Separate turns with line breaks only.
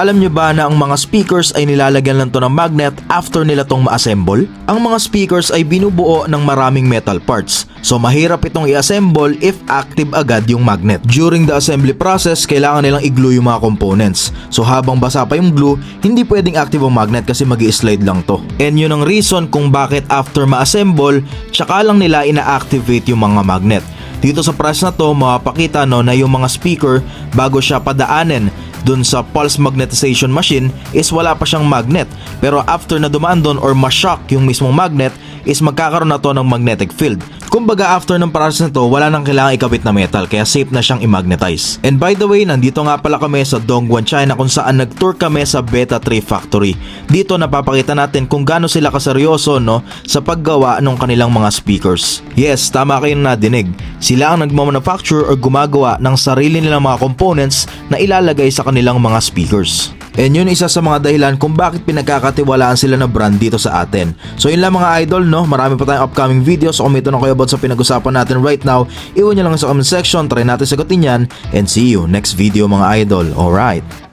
Alam nyo ba na ang mga speakers ay nilalagyan lang to ng magnet after nila tong ma-assemble? Ang mga speakers ay binubuo ng maraming metal parts. So mahirap itong i-assemble if active agad yung magnet. During the assembly process, kailangan nilang i-glue yung mga components. So habang basa pa yung glue, hindi pwedeng active ang magnet kasi mag slide lang to. And yun ang reason kung bakit after ma-assemble, tsaka lang nila ina-activate yung mga magnet. Dito sa press na to, mapapakita no na yung mga speaker bago siya padaanin dun sa pulse magnetization machine is wala pa siyang magnet. Pero after na dumaan dun or ma-shock yung mismong magnet is magkakaroon na to ng magnetic field. Kumbaga after ng process na to, wala nang kailangan ikabit na metal kaya safe na siyang i-magnetize. And by the way, nandito nga pala kami sa Dongguan, China kung saan nag-tour kami sa Beta 3 Factory. Dito napapakita natin kung gaano sila kaseryoso no sa paggawa ng kanilang mga speakers. Yes, tama kayo na nadinig. Sila ang nagmamanufacture or gumagawa ng sarili nilang mga components na ilalagay sa kanilang mga speakers. And yun isa sa mga dahilan kung bakit pinagkakatiwalaan sila na brand dito sa atin. So yun lang mga idol no, marami pa tayong upcoming videos. So kung may tanong kayo about sa pinag-usapan natin right now, iwan nyo lang sa comment section, try natin sagutin yan, and see you next video mga idol. Alright.